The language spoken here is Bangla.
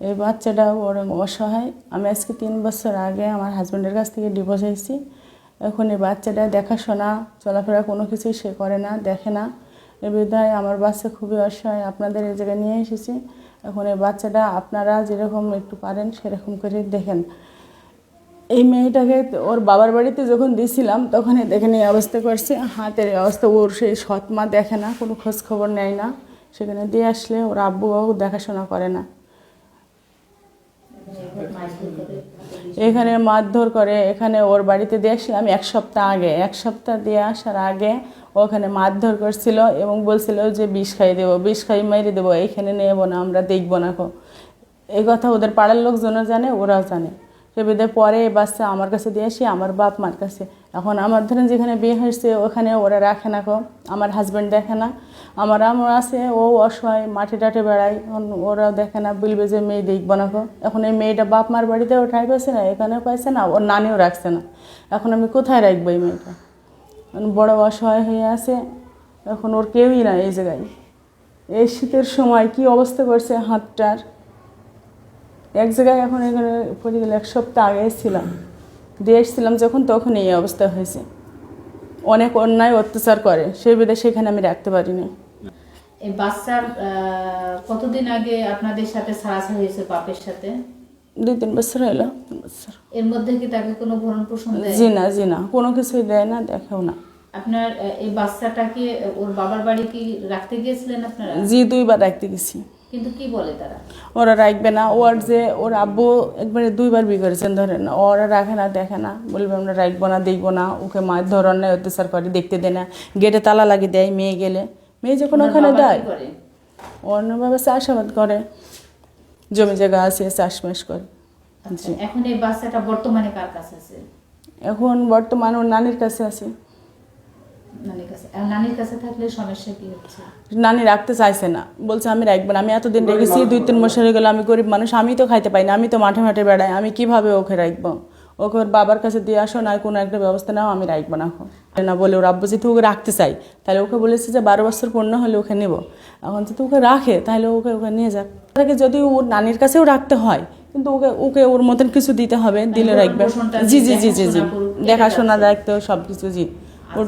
এই বাচ্চাটা ওর অসহায়। আমি আজকে তিন বছর আগে আমার হাজব্যান্ডের কাছ থেকে ডিভোর্স হয়েছি। এখন এই বাচ্চাটা দেখাশোনা, চলাফেরা কোনো কিছুই সে করে না, দেখে না। এ বিধায় আমার বাচ্চা খুবই অসহায়। আপনাদের এই জায়গায় নিয়ে এসেছি। এখন এই বাচ্চাটা আপনারা যেরকম একটু পারেন সেরকম করে দেখেন। এই মেয়েটাকে ওর বাবার বাড়িতে যখন দিয়েছিলাম তখন দেখেন এই অবস্থা করছে। হাতের অবস্থা, ওর সেই সৎ মা দেখে না, কোনো খোঁজ খবর নেয় না। সেখানে দিয়ে আসলে ওর আব্বু বাবু দেখাশোনা করে না। এখানে মারধর করে, এখানে ওর বাড়িতে দিয়ে আসলে আমি এক সপ্তাহ আগে, এক সপ্তাহ দিয়ে আসার আগে ওখানে মারধর করছিল এবং বলছিল যে বিষ খাই দেবো, বিষ খাই মেরে দেবো এইখানে নেব না, আমরা দেখব না কো। এই কথা ওদের পাড়ার লোকজনও জানে, ওরাও জানে। বিধে পরে বাচ্চা আমার কাছে দিয়ে আসি, আমার বাপ মার কাছে। এখন আমার ধরেন যেখানে বিয়ে হয়েছে, ওখানে ওরা রাখে না কো আমার হাজব্যান্ড দেখে না। আমার আমার আছে, ও অসহায়, মাঠে টাটে বেড়ায়। এখন ওরাও দেখে না, বলবে যে মেয়ে দেখব না কো এখন এই মেয়েটা বাপ মার বাড়িতে ওঠাই পাইছে না এখানেও পাইছে না, ওর নানিও রাখছে না। এখন আমি কোথায় রাখব এই মেয়েটা? বড় অসহায় হয়ে আছে, এখন ওর কেউই না এই জায়গায়। এই শীতের সময় কি অবস্থা করছে হাতটার? এক জায়গায় এখন এখানে পড়ে গেলে এক সপ্তাহ আগে এসেছিলাম দিয়ে এসেছিলাম যখন তখন এই অবস্থা হয়েছে। অনেক অন্যায় অত্যাচার করে সেই বিধে সেখানে আমি রাখতে পারিনি। এই বাচ্চার কতদিন আগে আপনাদের সাথে সারাসারি হয়েছে বাপের সাথে? দুই তিন বছর হলো তিন বছর। এর মধ্যে কি তাকে কোনো ভরণ পোষণ দেয়? জি না জি না কোনো কিছুই দেয় না দেখেও না। আপনার এই বাচ্চাটাকে ওর বাবার বাড়ি কি রাখতে গিয়েছিলেন আপনারা? জি দুইবার রাখতে গেছি। কিন্তু কি বলে তারা? ওরা রাখবে না। ওর যে ওর আব্বু একবারে দুইবার বিয়ে করেছেন ধরেন। ওরা রাখে না দেখে না। বলবে আমরা রাখব না দেখব না। ওকে মার ধর অন্যায় অত্যাচার করে দেখতে দেয় না। গেটে তালা লাগিয়ে দেয় মেয়ে গেলে। মেয়ে যখন ওখানে দেয় অন্যভাবে চাষাবাদ করে। জমি জায়গা আছে চাষবাস করে। আচ্ছা, এখন এই বাচ্চাটা বর্তমানে কার কাছে আছে? এখন বর্তমান ওর নানির কাছে আছে। নানির কাছে নানির কাছে থাকলে সমস্যা কি হচ্ছে? নানি রাখতে চাইছে না। বলছে আমি রাখব না। আমি এতদিন রেখেছি দুই তিন বছর হয়ে গেলো আমি গরিব মানুষ আমি তো খাইতে পাই না। আমি তো মাঠে মাঠে বেড়াই আমি কীভাবে ওকে রাখব? ওকে ওর বাবার কাছে দিয়ে আসো না কোনো একটা ব্যবস্থা নাও আমি রাখব না এখন না বলে ওর আব্বু যেহেতু ওকে রাখতে চাই তাহলে ওকে বলেছে যে বারো বছর পূর্ণ হলে ওকে নেব। এখন যদি ওকে রাখে তাহলে ওকে ওকে নিয়ে যাক। তাকে যদি ওর নানির কাছেও রাখতে হয় কিন্তু ওকে ওকে ওর মতন কিছু দিতে হবে দিলে রাখবে। জি জি জি জি জি। দেখাশোনা। দায়িত্ব সব কিছু জি। ওর